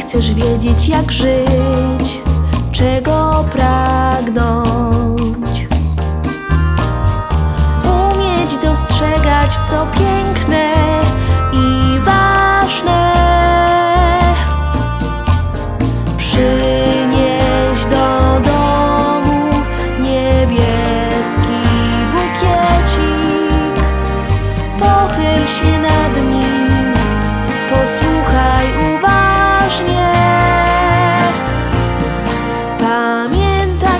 chcesz wiedzieć jak żyć, czego pragnąć. Umieć dostrzegać co piękne i ważne. Przynieś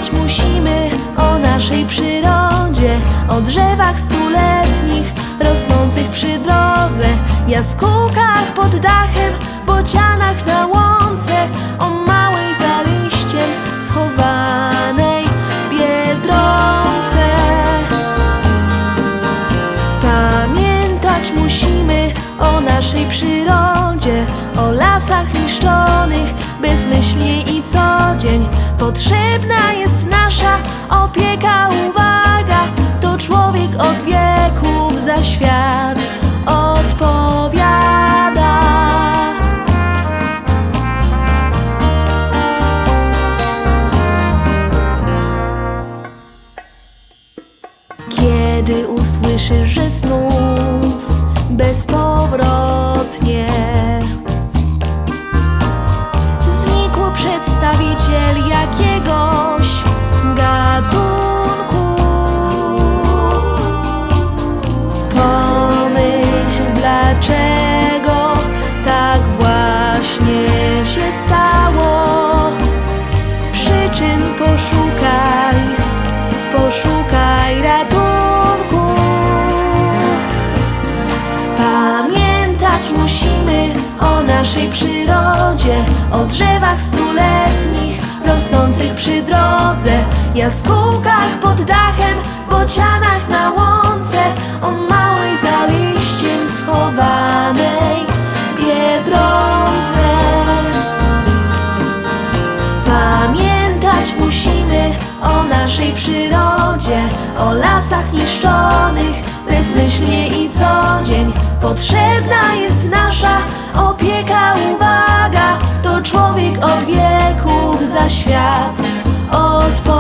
Pamiętać musimy o naszej przyrodzie, o drzewach stuletnich rosnących przy drodze, jaskółkach pod dachem, bocianach na łące, o małej za liściem schowanej biedronce. Pamiętać musimy o naszej przyrodzie, o lasach niszczonych bezmyślnie i co dzień. Potrzebna jest nasza opieka, uwaga, to człowiek od wieków za świat odpowiada. Kiedy usłyszysz, że znów bezpowrotnie się stało. Przyczyn poszukaj, poszukaj ratunku. Pamiętać musimy o naszej przyrodzie, o drzewach stuletnich rosnących przy drodze, jaskółkach pod dachem, bocianach na łące, naszej przyrodzie, o lasach niszczonych, bezmyślnie i codzień. Potrzebna jest nasza opieka, uwaga, to człowiek od wieków za świat odpowiada.